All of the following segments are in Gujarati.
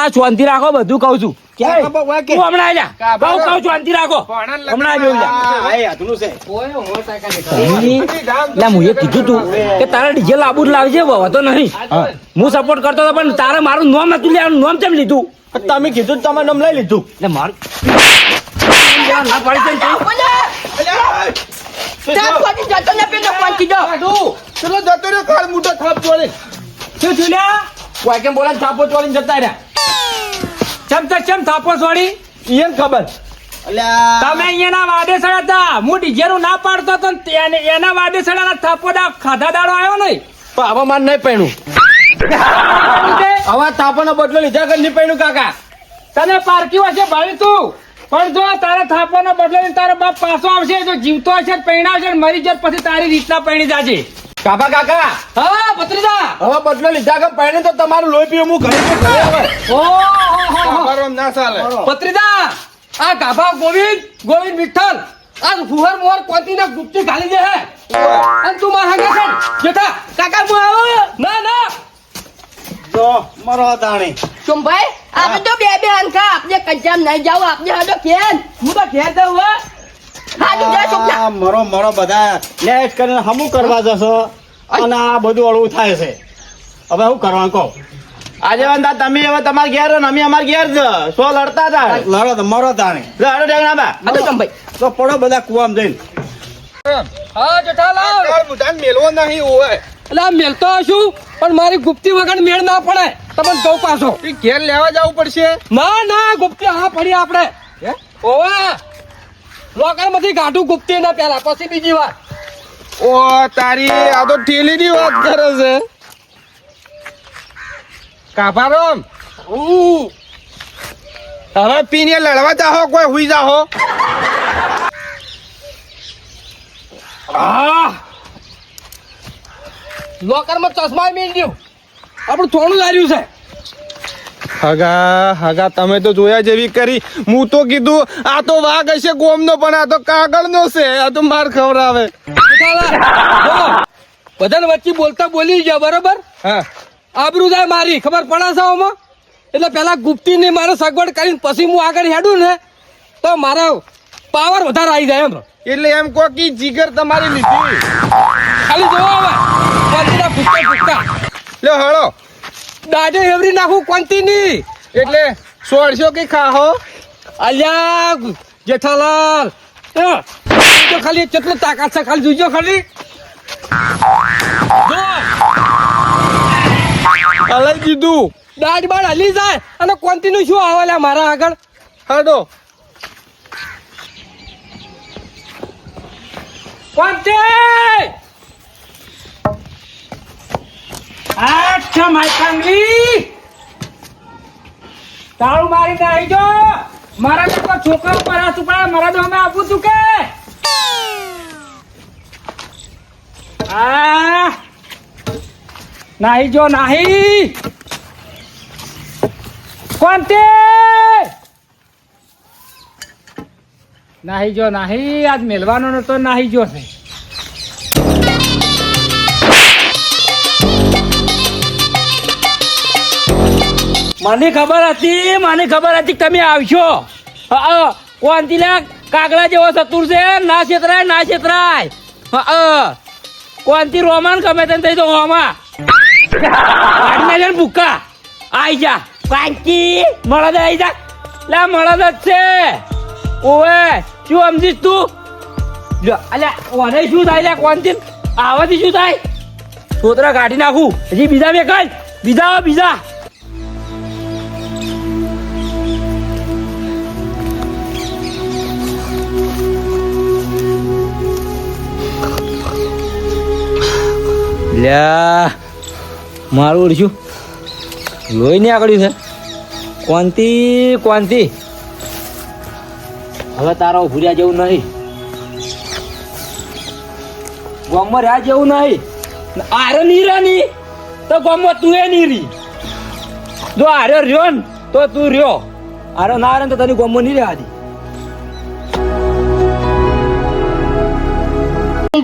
આ શાંતિ રાખો બધું કહું છું. ક્યાં ખબર હોય કે? હું હમણાં આલ્યા કાબા કહું કહું શાંતિ રાખો. હમણાં આવ્યો એ હાથનું છે. એટલે હું એ કીધું કે તારે ડીજે લાબુ લાવજે તો નહીં. હું સપોર્ટ કરતો હતો પણ તારે મારું નોમ નથી લેવાનું. નોમ કેમ લીધું? તમે કીધું તો તમે નામ લઈ લીધું. એટલે મારું જતો ને પેલો પહોંચી જાઓ. ચલો જતો રહ્યો કાળ મોટો થાપ જોડે શું થયું લ્યા? કોઈ કેમ બોલા થાપો ચોળીને જતા રહ્યા? ચમ તો ચમ થાપો છોડી ઈયન ખબર. અલ્યા. તમે વાદે સડા હતા. હું ડીજે નું ના પાડતો હતો એના વાદે સડા ના થાપો દા ખાધા દાડો આવ્યો નહીં. પણ હવે માન નહીં પહેણું. હવે થાપો નો બદલો લીધા કર નહીં પહેણું કાકા. તને પારકી હશે ભાઈ તું. પણ જો તારા થાપાનો બદલો લઈને તારો બાપ પાછો આવશે જો જીવતો હશે ને પૈણાવશે મરી જશે પછી તારી રીતના પહેણી જાજે. કાકા કાકા. હા ભત્રીજા. હવે બદલો લીધા કર પૈણે તો તમારું લોહી પીવું હું ઘરે. ઓ ના ચાલે. ભત્રીજા આ ગાભા ગોવિંદ ગોવિંદ વિઠ્ઠલ આ ફુહર મોર કોતીને ગુપ્તી ખાલી દે હે. અને તું માર હંગે છે જેઠા કાકા હું આવો. ના ના. જો મરો તાણી ભાઈ આપણે તો બે બે હંકા આપણે કજામ નહીં જાવ આપણે હાડો કેન હું તો ઘેર દઉં હો. મારો આ મરો મરો બધા લેટ કરીને હમું કરવા જશો. અને આ બધું અળવું થાય છે. હવે હું કરવાનું કહો? આજે વંદા તમે હવે તમાર ઘેર ને અમે અમાર ઘેર જ સો લડતા હતા લડો તો મરો તાણી. લડો ઢેગણા બા. સોમભાઈ તો પડો બધા કુવામ જઈને. હા કાળ બધાને મેલવો નહીં હોય. એટલે આ મેલતો છું પણ મારી ગુપ્તી વગર મેળ ના પડે. તમે ગૌ પાછો. ઘેર લેવા જવું પડશે? ના ના ગુપ્તી હા પડી આપણે. ઓવા. લોકરમાંથી ગાઢું ગુપ્તી ના પેલા. પછી બીજી વાત ઓ તારી આ તો ઠેલીની વાત કરે છે. કાભારોમ? હવે પીને લડવા જાહો કોઈ હુઈ જાહો. લોકરમાં ચશ્મા મેળ દઉં આપણું થોડું લાર્યું છે. હગા હગા તમે તો જોયા જેવી કરી. હું તો કીધું આ તો વાઘ હશે ગોમનો પણ આ તો કાગળનો છે. આ તો માર ખવડાવે. આવે બધા બધાને વચ્ચે બોલતા બોલી ગયા બરોબર? હા. આબરૂ જાય મારી ખબર પડે છે આમાં? એટલે પેલા ગુપ્તી ની મારે સગવડ કરીને પછી હું આગળ હેડું ને તો મારા પાવર વધારે આવી જાય એમ. એટલે એમ કહો કે જીગર તમારી લીધી. ખાલી જોવો હવે. ભૂક્કા ભૂક્કા લ્યો હળો. દાઢે એવરી નાખું કોંતી ની એટલે સોળશો કે ખાહો? અલ્યા જેઠાલાલ. એ, ખાલી કેટલો તાકાત છે ખાલી જોઈજો ખાલી. જો હલાઈ દીધું દાઢ બાળ હલી જાય અને કોંતી શું આવે મારા આગળ? હાડો કોંતી અચ્છા માય કાંગલી તાળું મારીને આવી જો મારા તો છોકરા હાથ ઉપાડે મારા તો અમે આપું તું કે? આ નાહી જો, નાહી! કોંતે નાહી જો, નાહી! આજ મેલવાનો નતો, નાહી જો છે. મને ખબર હતી, મને ખબર હતી તમે આવશો. કોંતીલા કાગડા જેવો સતુર છે. ના છેતરાય ના છેતરાય. કોંતી રોમાન ગમે તેને થઈ તો હોમાં કાઢીને છે ને ભૂક્કા આઈ જા. પાંચી. મળદ આઈ જા. લે મળદ જ છે. ઓવે શું સમજીશ તું? લ્યો, અલ્યા ઓને શું થાય? લે કોનથી? આવાથી શું થાય? સોતરા કાઢી નાખું. હજી બીજા બે કાઢ. બીજા બીજા. લ્યા મારું ઓળખ્યું. લોહી નહીં આકડ્યું છે. કોંતી કોંતી હવે તારો ભૂર્યા જેવું નહીં. ગામમાં રહ્યા જેવું નહીં. આરે નહીં રહ્યા ની તો ગામમાં તું એ નહીં રહી. જો આરે રહ્યો ને, તો તું રહ્યો. આરે ના રહે તો તને ગામમાં નહીં રહ્યા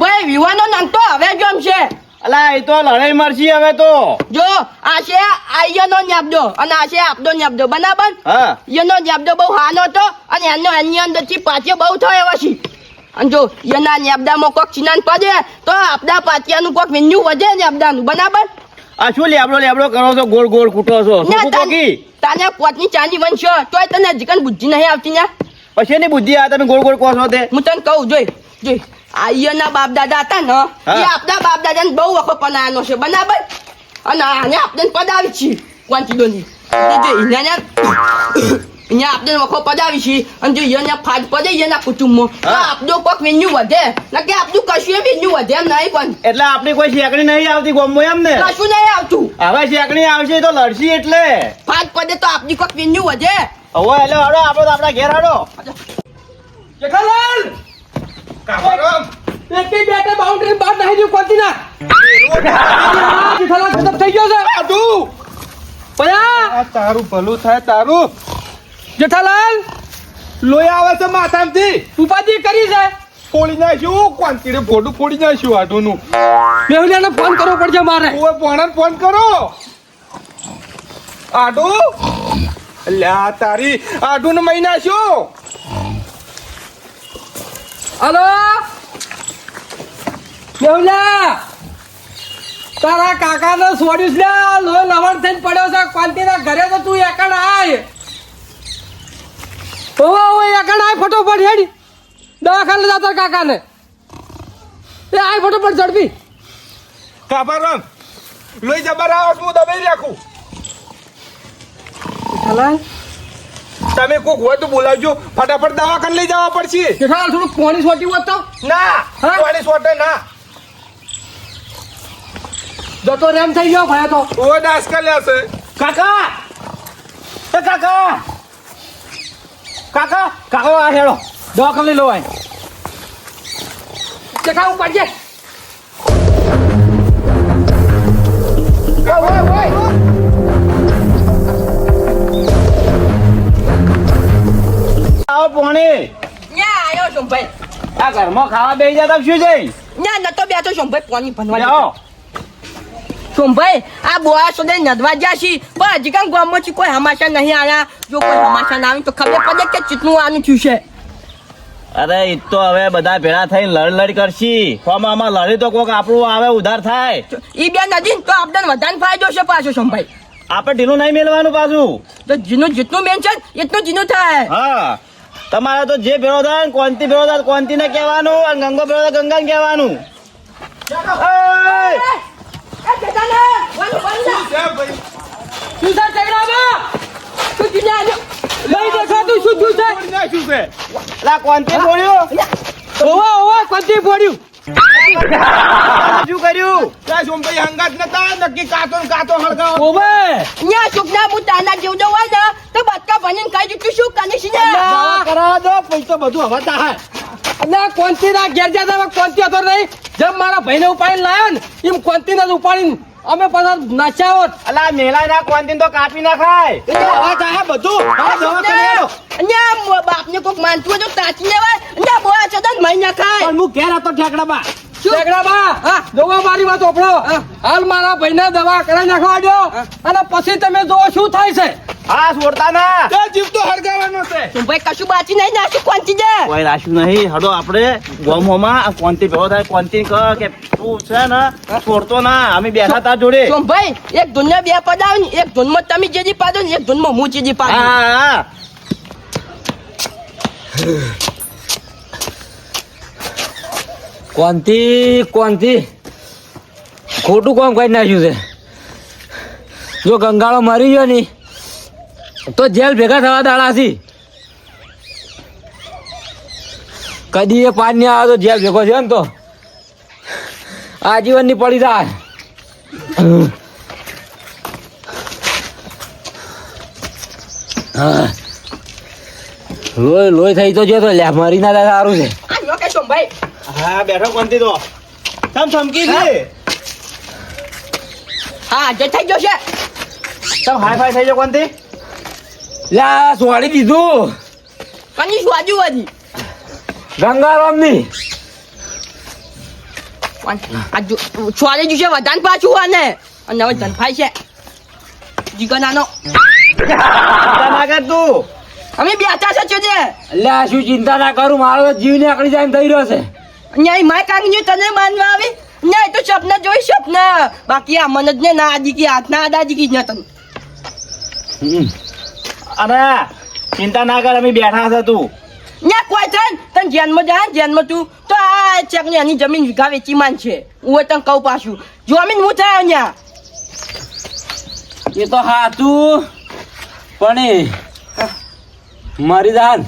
ભાઈ વિવાનો નામ તો હવે જમશે અલા એ તો લડાઈ મરશી હવે તો. જો આ છે આયનો ન્યાબદો અને આ છે આપદો ન્યાબદો બરાબર? હા. એનો ન્યાબદો બહુ હાનો હતો અને એનો એની અંદરથી પાછો બહુ થયો એવો છે. અને જો એના ન્યાબદામાં કોક ચિનાન પડે તો આપડા પાટિયાનું કોક મેન્યુ વધે ન્યાબદાનું બરાબર? આ શું લેબડો લેબડો કરો છો ગોળ ગોળ કૂટો છો? તાને પોતની ચાંદી બનશો તોય તને જીકન બુદ્ધિ નહીં આવતી ને પછી એની બુદ્ધિ આ તમે ગોળ ગોળ કહો છો તે? હું તને કહું જોઈ જોઈ. આયના બાપ દાદા હતા ને એ. આપણા બાપ દાદાને બહુ વખત પનાવાનો છે બરાબર? અને આને આપણે પદાવી છીએ જો એને અહીંયા આપણે વખો પદાવી છીએ અને જો એને ફાજ પડે એના કુટુંબમાં તો. આપણું કોક વેન્યુ વધે. ને કે આપણું કશું વેન્યુ વધે એમ નહીં પણ. એટલે આપણી કોઈ શેકણી નહીં આવતી ગોમમાં એમ ને? કશું નહીં આવતું. હવે શેકણી આવશે તો લડશી એટલે. ફાટ પડે તો આપણી કોક વેન્યુ વધે. હવે એટલે હાડો આપણો તો આપણા ઘેર હાડો. જેઠાલાલ કાબરમ એકે બેટે બાઉન્ડ્રી બહાર નહીં રહ્યું કોતી ના. જેઠાલાલ ખતમ થઈ ગયો છે. આડુ પયા. તારું ભલું થાય તારું. જેઠાલાલ. લોહી આવે છે માથામાંથી. ઉપાધિ કરી છે. ફોડી નાખ્યું. કોંતીડે ફોટું ફોડી નાખ્યું આટુનું મેહુલિયાને ફોન કરવો પડશે મારે. પોણાને ફોન કરો. આડુ લ્યા તારી આડુને મહિના નાખ્યો. હલો? મેહુલિયા તારા કાકાને છોડ્યું છે લોહી લવણ થઈને પડ્યો છે. કોંતીના ઘરે તો તું એકણ આય. ઓહો ઓ એકણ આય ફટોફટ હેડી. દવાખાને જા તારા કાકાને. એ આય ફટોફટ ઝડપી. કાબરમ લોહી જબર આવે હું દબાઈ રાખું જેઠાલાલ તમે કોક હોય તો બોલાવજો. ફટાફટ દવાખાને લઈ જવા પડશે. જેઠાલાલ થોડું પાણી સોટી હોત તો? ના પાણી સોટે ના. જતો રેમ થઈ ગયો ભાઈ તો. ઓ ડાસ કરી લેશે કાકા! એ કાકા! કાકા કાકા આ હેડો દવાખાને લઈ લો આય જેઠા ઉપર જે આ ઘરમાં ખાવા બેસી જતા શું છે? ના નતો બેઠો છું ભાઈ પાણી ભરવા જાઓ આ બોયા સુધી નદવા જ્યાં છી પણ હજી કાંઈ ગામમાં થી કોઈ હમાસા નહીં આવ્યા જો કોઈ હમાસા ના આવે તો ખબર પડે કે ચીટલું આનું થયું છે. અરે એ તો હવે બધા ભેળા થઈને લડ લડ કરશી. ફોમાં આમાં લડી તો કોક આપણું આવે ઉધાર થાય. એ બે નદી ને તો આપણે વધારે ફાયદો છે પાછો સોમભાઈ આપણે ઢીલું નહીં મેળવાનું પાછું. તો જીનું જેટલું મેન છે એટલું જીનું થાય. હા. તમારે તો જે ભેળો થાય ને કોંતી ભેળો થાય કોંતી ને કહેવાનું અને ગંગો ભેળો થાય ગંગા ને કહેવાનું. કોંતી ફોડ્યું ઓવા ઓવા કોંતી પડ્યું શું કર્યું ત્યાં સોમભાઈ હંગાત નતા નક્કી કાતો કાતો હળગાવો. ઓવે! ન્યા સુખના બુટાના જેવડો હોય ને તો બટકા ભણીને ખાઈ દીધું શું કરે છે ને? દો પૈસા બધું હવે થાય. અને કોંતી ના ઘેર જતા કોંતી હતો નહીં. જેમ મારા ભાઈને ઉપાડીને લાયો ને એમ કોંતી ને ઉપાડીને અમે પાછા નાચ્યા હોત. અલા મેલા ના કોંતી તો કાપી નાખાય. હવે બધું. ન્યા મો- બાપને કોક માનતું હોય તો તાચી લેવાય ન્યા બોયા છે તો મહિના ખાય. પણ હું ઘેર હતો ઠેકડા હા. જોવા મારી વાત ઓપડો. હાલ મારા ભાઈને દવા કરાવી નાખવા દો અને પછી તમે જોવો શું થાય છે. હા છોડતા ના. તે જીવ તો હળગાવાનો છે. ભાઈ કશું બાચી નહીં નાખી કોણથી દે? કોઈ રાખ્યું નહીં. હડો આપણે ગોમોમાં. આ કોંતી ભેળો થાય કોંતી કહે કે તું છે ને છોડતો ના. અમે બેઠા તા જોડે. તો ભાઈ એક ધૂનને બે પદ ને એક ધૂનમાં તમે જેજી પાડો ને એક ધૂનમાં હું જેજી પાડું. હા, હા. કોંતી કોંતી ખોટું કામ કરી નાખ્યું છે? જો ગંગાળો મરી ગયો ની, તો જેલ ભેગા થવા દાડાથી કદી એ પાન નહીં આવે તો જેલ ભેગો છે ને તો. આજીવનની પડી જાય. હા. લોહી લોહી થઈ તો જતો લે મરી ના સારું છે. ભાઈ હા બેઠો કોનથી તો. તમ ધમકી છે? હા. જે થઈ ગયો છે. તમ હાઈ ફાઈ થઈ ગયો કોનથી લ્યા સુવાડી દીધું કની સુવાજુ વાજી ગંગારામની આ જો છોડે વધાન વધારે પાછું આને. અને હવે ધનફાઈ છે. જીગો નાનો. ચિંતા ના કર તું. અમે બેઠા છે. ચોજે એટલે શું ચિંતા ના કરું? મારો જીવ ને આકડી જાય થઈ રહ્યો છે. ન્યાય માય કાંગી તને માનવા આવી? ન્યાય તો સપના જોઈ સપના. બાકી આ મન જ ને ના આજી કી હાથ ના આદાજી કી જ ન તને. અરે ચિંતા ના કર અમે બેઠા હતા તું. ન્યા કોઈ થાય ને તને જેનમાં જાય ને તું તો આ ચેકની એની જમીન વિઘા વેચી માન છે. હું તને કહું પાછું. જમીન હું થાય ન્યા? એ તો હાતું પણ એ મારી દાન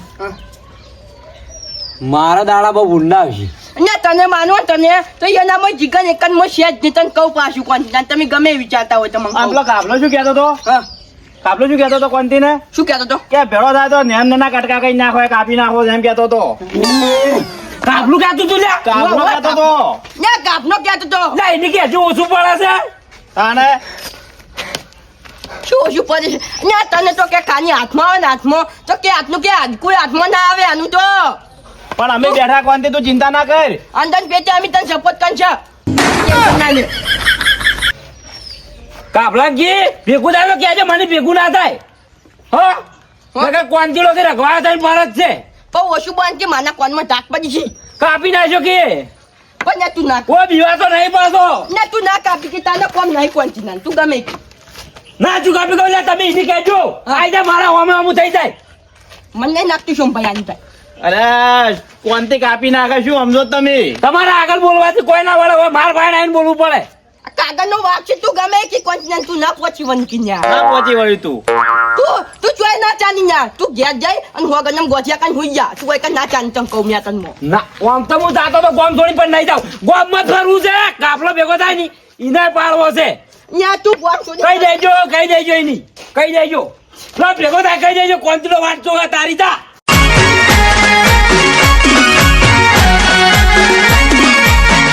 મારા દાડા બહુ ઊંડા આવશે ને તને માનો તને તો એનામાં જીગન એક જ માં છે જ નહીં. તને કહું પાછું કોણ તમે ગમે વિચારતા હોય તો મને પેલો કાબલો શું કહેતો તો કાબલો શું કહેતો તો કોંતી ને શું કહેતો તો કે ભેળો થાય તો નેમ ના કટકા કઈ નાખો કાપી નાખો એમ કહેતો તો કાબલું કહેતો તું લે કાબલો કહેતો તો ને ગાભનો કહેતો તો. લે એને કે જો ઓછું પડે છે? તાને શું શું પડે છે? ને તને તો કે ખાની હાથમાં આવે ને હાથમાં. તો કે હાથનું કે કોઈ હાથમાં ના આવે આનું તો. પણ અમે બેઠા કોનથી તું ચિંતા ના કર. અંદર પેટે અમે તને સપોર્ટ કર છે. ટેન્શન ના લે. કાબલા કી ભેગું થાય કે આજે મને ભેગું ના થાય. હો? નકર કોનથી લોકો રખવા થાય મારા છે. પણ ઓછું બંધ કે માના કોનમાં ઢાક પડી છે. કાપી નાખ્યો કે? પણ ને તું ના કોઈ બીવા તો નહીં પાછો ને તું ના કાપી કે તાને કોમ નહીં કોનથી ના તું ગમે. ના તું કાપી કહું તમે એની કહેજો. આજે મારા હોમે હોમું થઈ જાય. મને નાખતી છું ભાઈ આની ભાઈ અરે કોનથી કાપી નાખે શું સમજો તમે? તમારે આગળ બોલવાથી કોઈ ના વળે હવે માર ભાઈ આવીને બોલવું પડે. કાગળ નો વાક છે તું ગમે કે કોણથી તું ના પહોંચી વનકી ન્યા. ના પહોંચી વળી તું. તું તું ચોય ના ચાની ન્યા. તું ઘેર જાય અને હોગનમ ગોઠિયા કાન હોઈ જા. તું કોઈ ના ચાની તમ કહું મ્યા તને ના આમ તો હું જાતો તો ગોમ થોડી પણ નહીં જાઉં. ગોમમાં ફરવું છે કાફલો ભેગો થાયની ઈને પાડવો છે. ન્યા તું ગોમ છોડી કહી દેજો કઈ દેજો એની. કહી દેજો. લો ભેગો થાય કહી દેજો. કોંતીડો વાંચતો તારી તા